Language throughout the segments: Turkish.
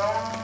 Oh.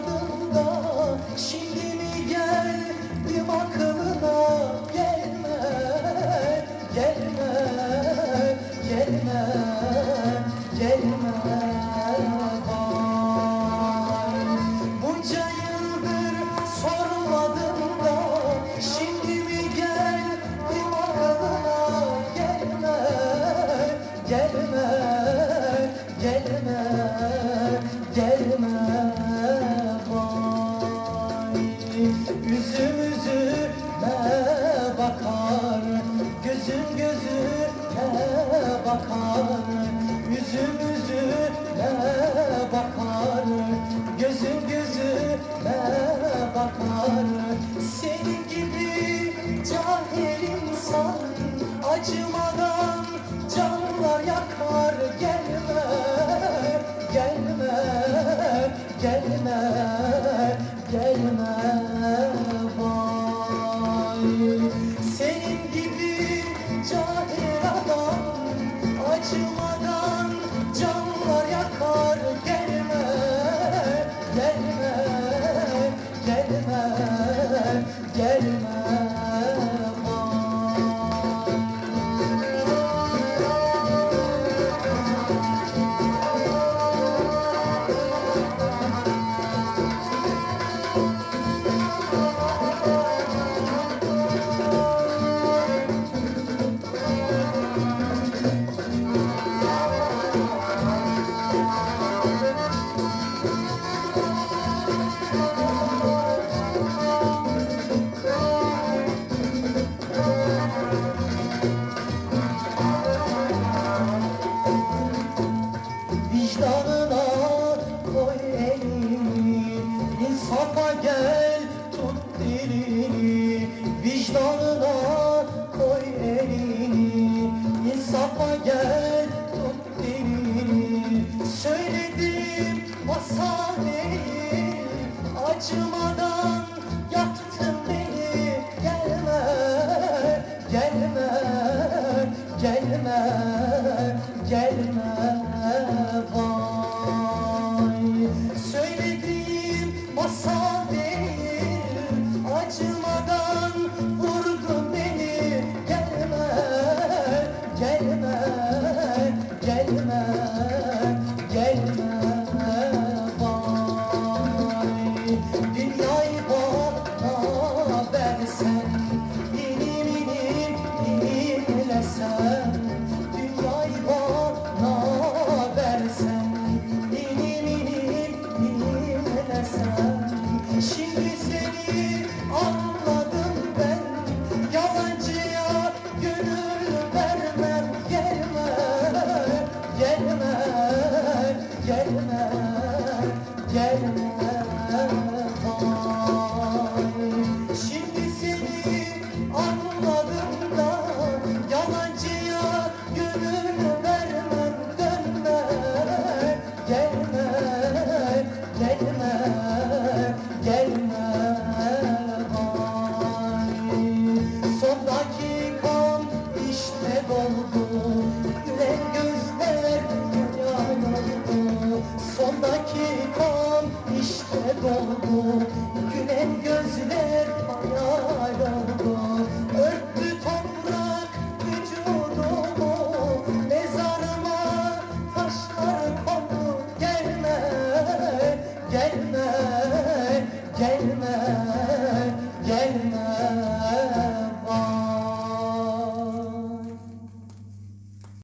Sormadım da Şimdi mi geldim aklına? Gelme, gelme, gelme, gelme Üzüm üzüme bakar? Gözüm gözüme bakar? Üzüm üzüme bakar? Gözüm gözüme bakar? Senin gibi cahil insan Acımadan canlar yakar. Gelme, gelme, gelme, gelme gelme İnsafa gel tut dilini Vicdanına koy elini. İnsafa gel tut dilini. Söyledim masal değil Acımadan yaktın beni. Gelme, gelme, gelme, gelme vay Okay. gelme, gelme, gelme.